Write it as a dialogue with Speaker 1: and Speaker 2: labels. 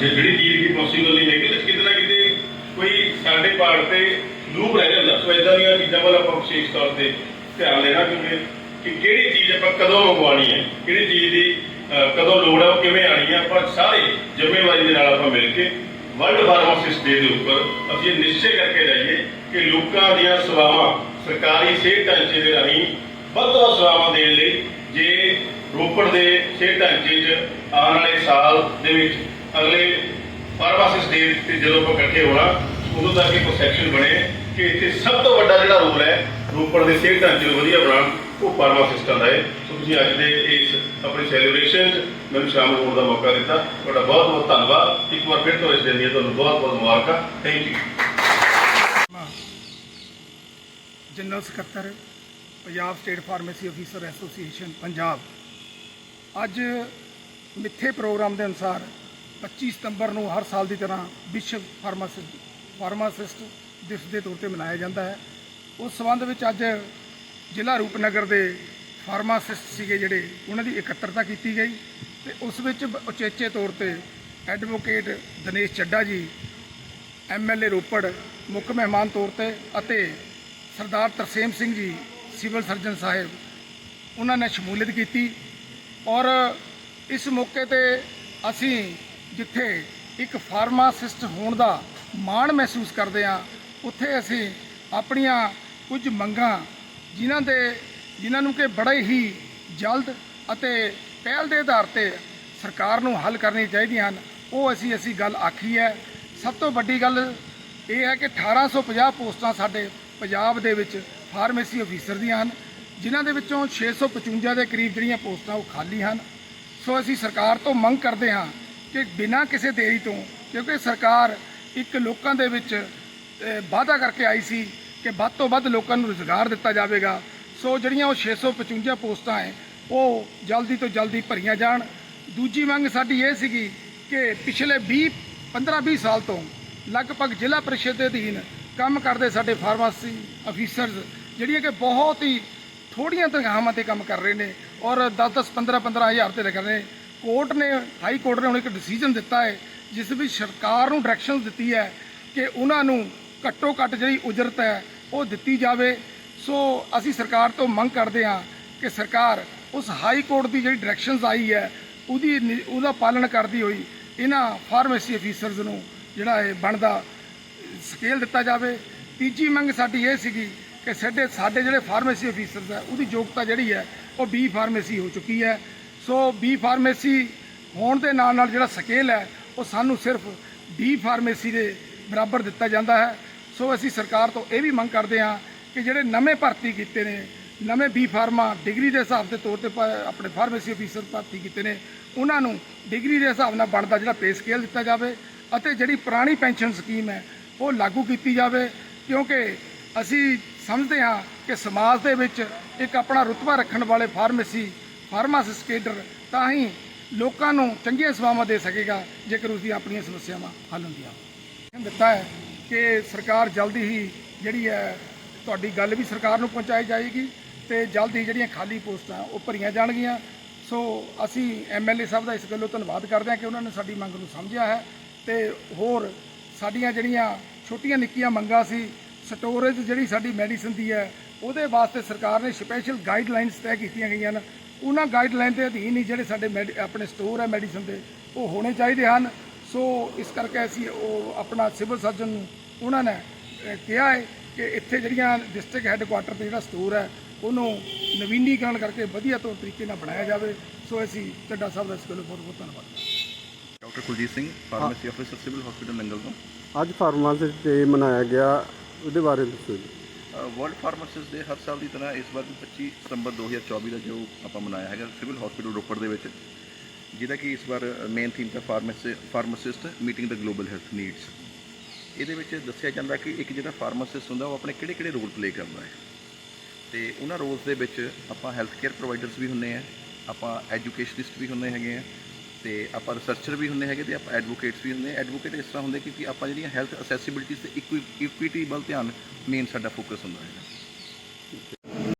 Speaker 1: Possible ਨਹੀਂ ਹੈਗੀ, ਤੇ ਕਿਤੇ ਨਾ ਕਿਤੇ ਕੋਈ ਸਾਡੇ ਪਾਰਟ ਤੇ ਲੂਪ ਰਹਿ ਜਾਂਦਾ। ਸੋ ਇਦਾਂ ਦੀਆਂ ਚੀਜ਼ਾਂ ਵੱਲ ਆਪਾਂ ਵਿਸ਼ੇਸ਼ ਤੌਰ ਤੇ ਧਿਆਨ ਦੇਣਾ ਕਿ ਕਿ ਕਿਹੜੀ ਚੀਜ਼ ਆਪਾਂ ਕਦੋਂ ਮੰਗਵਾਉਣੀ ਹੈ, ਕਿਹੜੀ ਚੀਜ਼ ਦੀ ਕਦੋਂ ਲੋੜ ਹੈ, ਉਹ ਕਿਵੇਂ ਆਣੀ ਹੈ, ਆਪਾਂ ਸਾਰੇ ਜ਼ਿੰਮੇਵਾਰੀ ਦੇ ਨਾਲ ਆਪਾਂ ਮਿਲ ਕੇ ਵਰਲਡ ਫਾਰਮਾਸਿਸਟ ਡੇ ਦੇ ਉੱਪਰ ਅਸੀਂ ਨਿਸ਼ਚੈ ਕਰਕੇ ਜਾਈਏ ਕਿ ਲੋਕਾਂ ਦੀਆਂ ਸੇਵਾਵਾਂ ਸਰਕਾਰੀ ਸਿਹਤ ਢਾਂਚੇ ਦੇ ਰਾਹੀਂ ਵੱਧ ਤੋਂ ਵੱਧ ਸੇਵਾਵਾਂ ਦੇਣ ਲਈ ਜੇ ਰੋਪੜ ਦੇ ਸਿਹਤ ਢਾਂਚੇ 'ਚ ਆਉਣ ਵਾਲੇ ਸਾਲ ਦੇ ਵਿੱਚ ਅਗਲੇ ਫਾਰਮਾਸਿਸਟ ਡੇ ਤੇ ਜਦੋਂ ਆਪਾਂ ਇਕੱਠੇ ਹੋਣਾ, ਉਦੋਂ ਤੱਕ ਇੱਕ ਸੈਕਸ਼ਨ ਬਣੇ ਕਿ ਇੱਥੇ ਸਭ ਤੋਂ ਵੱਡਾ ਜਿਹੜਾ ਰੋਲ ਹੈ, ਰੋਪੜ ਦੇ ਸਿਹਤ ਢਾਂਚੇ ਨੂੰ ਵਧੀਆ ਬਣਾਉਣ, ਉਹ ਫਾਰਮਾਸਿਸਟਾਂ ਦਾ ਹੈ। ਸੋ ਤੁਸੀਂ ਅੱਜ ਦੇ ਇਸ ਆਪਣੀ ਸੈਲੀਬ੍ਰੇਸ਼ਨ 'ਚ ਮੈਨੂੰ ਸ਼ਾਮਲ ਹੋਣ ਦਾ ਮੌਕਾ ਦਿੱਤਾ। ਤੁਹਾਡਾ ਬਹੁਤ ਬਹੁਤ ਧੰਨਵਾਦ। ਇੱਕ ਵਾਰ ਫਿਰ ਤੋਂ ਇਸ ਦਿਨ ਦੀਆਂ ਤੁਹਾਨੂੰ ਬਹੁਤ ਬਹੁਤ ਮੁਬਾਰਕਾਂ। ਥੈਂਕ ਯੂ
Speaker 2: ਜਨਰਲ ਸਕੱਤਰ Punjab state pharmacy officer association Punjab ਅੱਜ ਮਿੱਥੇ ਪ੍ਰੋਗਰਾਮ ਦੇ ਅਨੁਸਾਰ 25 ਸਤੰਬਰ ਨੂੰ ਹਰ ਸਾਲ ਦੀ ਤਰ੍ਹਾਂ ਵਿਸ਼ਵ ਫਾਰਮਾਸਿਸਟ ਫਾਰਮਾਸਿਸਟ ਦਿਵਸ ਦੇ ਤੌਰ ਤੇ ਮਨਾਇਆ ਜਾਂਦਾ ਹੈ। ਉਸ ਸੰਬੰਧ ਵਿੱਚ ਅੱਜ ਜ਼ਿਲ੍ਹਾ ਰੂਪਨਗਰ ਦੇ ਫਾਰਮਾਸਿਸਟ ਸੀਗੇ ਜਿਹੜੇ, ਉਹਨਾਂ ਦੀ ਇਕੱਤਰਤਾ ਕੀਤੀ ਗਈ ਤੇ ਉਸ ਵਿੱਚ ਉਚੇਚੇ ਤੌਰ ਤੇ ਐਡਵੋਕੇਟ ਦਿਨੇਸ਼ ਚੱਡਾ ਜੀ ਐਮਐਲਏ ਰੋਪੜ, ਮੁੱਖ ਮਹਿਮਾਨ ਤੌਰ ਤੇ ਅਤੇ ਸਰਦਾਰ ਤਰਸੇਮ ਸਿੰਘ ਜੀ, ਸਿਵਲ ਸਰਜਨ ਸਾਹਿਬ, ਉਹਨਾਂ ਨੇ ਸ਼ਮੂਲੀਅਤ ਕੀਤੀ ਔਰ ਇਸ ਮੌਕੇ ਤੇ ਅਸੀਂ ਜਿੱਥੇ ਇੱਕ ਫਾਰਮਾਸਿਸਟ ਹੋਣ ਦਾ ਮਾਣ ਮਹਿਸੂਸ ਕਰਦੇ ਹਾਂ, ਉੱਥੇ ਅਸੀਂ ਆਪਣੀਆਂ ਕੁਝ ਮੰਗਾਂ, ਜਿਨ੍ਹਾਂ ਦੇ, ਜਿਨ੍ਹਾਂ ਨੂੰ ਕਿ ਬੜੇ ਹੀ ਜਲਦ ਅਤੇ ਪਹਿਲ ਦੇ ਆਧਾਰ ਤੇ ਸਰਕਾਰ ਨੂੰ ਹੱਲ ਕਰਨੀ ਚਾਹੀਦੀਆਂ ਹਨ, ਉਹ ਅਸੀਂ ਅਸੀਂ ਗੱਲ ਆਖੀ ਹੈ। ਸਭ ਤੋਂ ਵੱਡੀ ਗੱਲ ਇਹ ਹੈ ਕਿ 1850 ਪੋਸਟਾਂ ਸਾਡੇ ਪੰਜਾਬ ਦੇ ਵਿੱਚ ਫਾਰਮੇਸੀ ਅਫੀਸਰ ਦੀਆਂ ਹਨ, ਜਿਨ੍ਹਾਂ ਦੇ ਵਿੱਚੋਂ 655 ਦੇ ਕਰੀਬ ਜਿਹੜੀਆਂ ਪੋਸਟਾਂ ਉਹ ਖਾਲੀ ਹਨ। ਸੋ ਅਸੀਂ ਸਰਕਾਰ ਤੋਂ ਮੰਗ ਕਰਦੇ ਹਾਂ ਕਿ ਬਿਨਾਂ ਕਿਸੇ ਦੇਰੀ ਤੋਂ ਕਿਉਂਕਿ ਸਰਕਾਰ ਇੱਕ ਲੋਕਾਂ ਦੇ ਵਿੱਚ ਅਹ, ਵਾਅਦਾ ਕਰਕੇ ਆਈ ਸੀ ਕਿ ਵੱਧ ਤੋਂ ਵੱਧ ਲੋਕਾਂ ਨੂੰ ਰੁਜ਼ਗਾਰ ਦਿੱਤਾ ਜਾਵੇਗਾ। ਸੋ ਜਿਹੜੀਆਂ ਉਹ 655 ਪੋਸਟਾਂ ਹੈ ਉਹ ਜਲਦੀ ਤੋਂ ਜਲਦੀ ਭਰੀਆਂ ਜਾਣ। ਦੂਜੀ ਮੰਗ ਸਾਡੀ ਇਹ ਸੀਗੀ ਕਿ ਪਿਛਲੇ 20 15-20 ਸਾਲ ਤੋਂ ਲਗਭਗ ਜ਼ਿਲ੍ਹਾ ਪਰਿਸ਼ਦ ਦੇ ਅਧੀਨ ਕੰਮ ਕਰਦੇ ਸਾਡੇ ਫਾਰਮਾਸੀ ਅਫੀਸਰਸ ਜਿਹੜੀਆਂ ਕਿ ਬਹੁਤ ਹੀ ਥੋੜੀਆਂ ਤਨਖਾਹਾਂ ਤੇ ਕੰਮ ਕਰ ਰਹੇ ਨੇ ਔਰ 10-10 15-15 ਹਜ਼ਾਰ ਤੇ ਲੱਗ ਰਹੇ ਨੇ। ਕੋਰਟ ਨੇ, ਹਾਈ ਕੋਰਟ ਨੇ ਹੁਣ ਇੱਕ ਡਿਸੀਜਨ ਦਿੱਤਾ ਹੈ, ਜਿਸ ਵਿੱਚ ਸਰਕਾਰ ਨੂੰ ਡਾਇਰੈਕਸ਼ਨ ਦਿੱਤੀ ਹੈ ਕਿ ਉਹਨਾਂ ਨੂੰ ਘੱਟੋ ਘੱਟ ਜਿਹੜੀ ਉਜਰਤ ਹੈ, ਉਹ ਦਿੱਤੀ ਜਾਵੇ। ਸੋ ਅਸੀਂ ਸਰਕਾਰ ਤੋਂ ਮੰਗ ਕਰਦੇ ਹਾਂ ਕਿ ਸਰਕਾਰ ਉਸ ਹਾਈ ਕੋਰਟ ਦੀ ਜਿਹੜੀ ਡਾਇਰੈਕਸ਼ਨਸ ਆਈ ਹੈ, ਉਹਦੀ ਨਿ- ਉਹਦਾ ਪਾਲਣ ਕਰਦੀ ਹੋਈ ਇਹਨਾਂ ਫਾਰਮੇਸੀ ਅਫੀਸਰਸ ਨੂੰ ਜਿਹੜਾ ਇਹ ਬਣਦਾ ਸਕੇਲ ਦਿੱਤਾ ਜਾਵੇ। ਤੀਜੀ ਮੰਗ ਸਾਡੀ ਇਹ ਸੀਗੀ ਕਿ ਸਾਡੇ ਸਾਡੇ ਜਿਹੜੇ ਫਾਰਮੇਸੀ ਅਫੀਸਰਸ ਹੈ, ਉਹਦੀ ਯੋਗਤਾ ਜਿਹੜੀ ਹੈ, ਉਹ ਬੀ ਫਾਰਮੇਸੀ ਹੋ ਚੁੱਕੀ ਹੈ। ਸੋ ਬੀ ਫਾਰਮੇਸੀ ਹੋਣ ਦੇ ਨਾਲ ਨਾਲ ਜਿਹੜਾ ਸਕੇਲ ਹੈ, ਉਹ ਸਾਨੂੰ ਸਿਰਫ ਡੀ ਫਾਰਮੇਸੀ ਦੇ ਬਰਾਬਰ ਦਿੱਤਾ ਜਾਂਦਾ ਹੈ। ਸੋ ਅਸੀਂ ਸਰਕਾਰ ਤੋਂ ਇਹ ਵੀ ਮੰਗ ਕਰਦੇ ਹਾਂ ਕਿ ਜਿਹੜੇ ਨਵੇਂ ਭਰਤੀ ਕੀਤੇ ਨੇ, ਨਵੇਂ ਬੀ ਫਾਰਮਾ ਡਿਗਰੀ ਦੇ ਹਿਸਾਬ ਦੇ ਤੌਰ ਤੇ ਆਪਣੇ ਫਾਰਮੇਸੀ ਅਫੀਸਰ ਭਰਤੀ ਕੀਤੇ ਨੇ, ਉਹਨਾਂ ਨੂੰ ਡਿਗਰੀ ਦੇ ਹਿਸਾਬ ਨਾਲ ਬਣਦਾ ਜਿਹੜਾ ਪੇ ਸਕੇਲ ਦਿੱਤਾ ਜਾਵੇ ਅਤੇ ਜਿਹੜੀ ਪੁਰਾਣੀ ਪੈਨਸ਼ਨ ਸਕੀਮ ਹੈ, ਉਹ ਲਾਗੂ ਕੀਤੀ ਜਾਵੇ। ਕਿਉਂਕਿ ਅਸੀਂ ਸਮਝਦੇ ਹਾਂ ਕਿ ਸਮਾਜ ਦੇ ਵਿੱਚ ਇੱਕ ਆਪਣਾ ਰੁਤਬਾ ਰੱਖਣ ਵਾਲੇ ਫਾਰਮੇਸੀ ਫਾਰਮਾਸਿਸਟ ਕੇਡਰ ਤਾਂ ਹੀ ਲੋਕਾਂ ਨੂੰ ਚੰਗੀਆਂ ਸੇਵਾਵਾਂ ਦੇ ਸਕੇਗਾ, ਜੇਕਰ ਉਸ ਦੀਆਂ ਆਪਣੀਆਂ ਸਮੱਸਿਆਵਾਂ ਹੱਲ ਹੁੰਦੀਆਂ। ਦਿੱਤਾ ਹੈ ਕਿ ਸਰਕਾਰ ਜਲਦੀ ਹੀ ਜਿਹੜੀ ਹੈ, ਤੁਹਾਡੀ ਗੱਲ ਵੀ ਸਰਕਾਰ ਨੂੰ ਪਹੁੰਚਾਈ ਜਾਏਗੀ ਤੇ ਜਲਦੀ ਜਿਹੜੀਆਂ ਖਾਲੀ ਪੋਸਟਾਂ ਉਹ ਭਰੀਆਂ ਜਾਣਗੀਆਂ। ਸੋ ਅਸੀਂ ਐਮਐਲਏ ਸਾਹਿਬ ਦਾ ਇਸ ਗੱਲੋਂ ਧੰਨਵਾਦ ਕਰਦੇ ਹਾਂ ਕਿ ਉਹਨਾਂ ਨੇ ਸਾਡੀ ਮੰਗ ਨੂੰ ਸਮਝਿਆ ਹੈ ਤੇ ਹੋਰ ਸਾਡੀਆਂ ਜਿਹੜੀਆਂ ਛੋਟੀਆਂ ਨਿੱਕੀਆਂ ਮੰਗਾਂ ਸੀ, ਸਟੋਰੇਜ ਜਿਹੜੀ ਸਾਡੀ ਮੈਡੀਸਨ ਦੀ ਹੈ, ਉਹਦੇ ਵਾਸਤੇ ਸਰਕਾਰ ਨੇ ਸਪੈਸ਼ਲ ਗਾਈਡਲਾਈਨਸ ਤੈਅ ਕੀਤੀਆਂ ਗਈਆਂ ਨੇ। ਉਹਨਾਂ ਗਾਈਡਲਾਈਨ ਦੇ ਅਧੀਨ ਹੀ ਜਿਹੜੇ ਸਾਡੇ ਮੈਡੀ- ਆਪਣੇ ਸਟੋਰ ਹੈ ਮੈਡੀਸਨ ਦੇ ਉਹ ਹੋਣੇ ਚਾਹੀਦੇ ਹਨ। ਸੋ ਇਸ ਕਰਕੇ ਅਸੀਂ ਉਹ ਆਪਣਾ ਸਿਵਲ ਸਰਜਨ ਨੂੰ ਉਹਨਾਂ ਨੇ ਕਿਹਾ ਹੈ ਕਿ ਇੱਥੇ ਜਿਹੜੀਆਂ ਡਿਸਟ੍ਰਿਕਟ ਹੈੱਡਕੁਆਟਰ ਤੇ ਜਿਹੜਾ ਸਟੋਰ ਹੈ ਉਹਨੂੰ ਨਵੀਨੀਕਰਨ ਕਰਕੇ ਵਧੀਆ ਤੌਰ ਤਰੀਕੇ ਨਾਲ ਬਣਾਇਆ ਜਾਵੇ। ਸੋ ਅਸੀਂ ਚੱਡਾ ਸਾਹਿਬ ਦਾ ਇਸ ਗੱਲੋਂ ਬਹੁਤ ਬਹੁਤ ਧੰਨਵਾਦ।
Speaker 3: Doctor Kuljit Singh pharmacy officer civil hospital Nangal ਤੋਂ
Speaker 4: ਅੱਜ ਫਾਰਮਾਸਿਸਟ ਡੇ ਮਨਾਇਆ ਗਿਆ ਉਹਦੇ ਬਾਰੇ ਦੱਸੋ ਜੀ।
Speaker 3: ਵਰਲਡ ਫਾਰਮਾਸਿਸਟ ਦੇ ਹਰ ਸਾਲ ਦੀ ਤਰ੍ਹਾਂ ਇਸ ਵਾਰ ਵੀ 25 ਸਤੰਬਰ 2024 ਦਾ ਜੋ ਆਪਾਂ ਮਨਾਇਆ ਹੈਗਾ ਸਿਵਲ ਹਸਪੀਟਲ ਰੋਪੜ ਦੇ ਵਿੱਚ, ਜਿਹਦਾ ਕਿ ਇਸ ਵਾਰ ਮੇਨ ਥੀਮ ਹੈ ਫਾਰਮੇਸੀ ਫਾਰਮਾਸਿਸਟ ਮੀਟਿੰਗ ਦਾ ਗਲੋਬਲ ਹੈਲਥ ਨੀਡਸ ਇਹਦੇ ਵਿੱਚ ਦੱਸਿਆ ਜਾਂਦਾ ਕਿ ਇੱਕ ਜਿਹੜਾ ਫਾਰਮਾਸਿਸਟ ਹੁੰਦਾ, ਉਹ ਆਪਣੇ ਕਿਹੜੇ ਕਿਹੜੇ ਰੋਲ ਪਲੇ ਕਰਦਾ ਹੈ। ਤੇ ਉਹਨਾਂ ਰੋਲਸ ਦੇ ਵਿੱਚ ਆਪਾਂ ਹੈਲਥ ਕੇਅਰ ਪ੍ਰੋਵਾਈਡਰਸ ਵੀ ਹੁੰਨੇ ਆ, ਆਪਾਂ ਐਜੂਕੇਸ਼ਨਿਸਟ ਵੀ ਹੁੰਨੇ ਹੈਗੇ ਆ ਤੇ ਆਪਾਂ ਰਿਸਰਚਰ ਵੀ ਹੁੰਦੇ ਹੈਗੇ ਤੇ ਆਪਾਂ ਐਡਵੋਕੇਟਸ ਵੀ ਹੁੰਨੇ ਐਡਵੋਕੇਟ ਇਸ ਤਰ੍ਹਾਂ ਹੁੰਦੇ ਕਿ ਆਪਾਂ ਜਿਹੜੀਆਂ ਹੈਲਥ ਅਸੈਸਿਬਿਲਿਟੀਜ਼ ਤੇ ਇਕੁਇਟੀ ਵੱਲ ਧਿਆਨ ਮੇਨ ਸਾਡਾ ਫੋਕਸ ਹੁੰਦਾ ਹੈ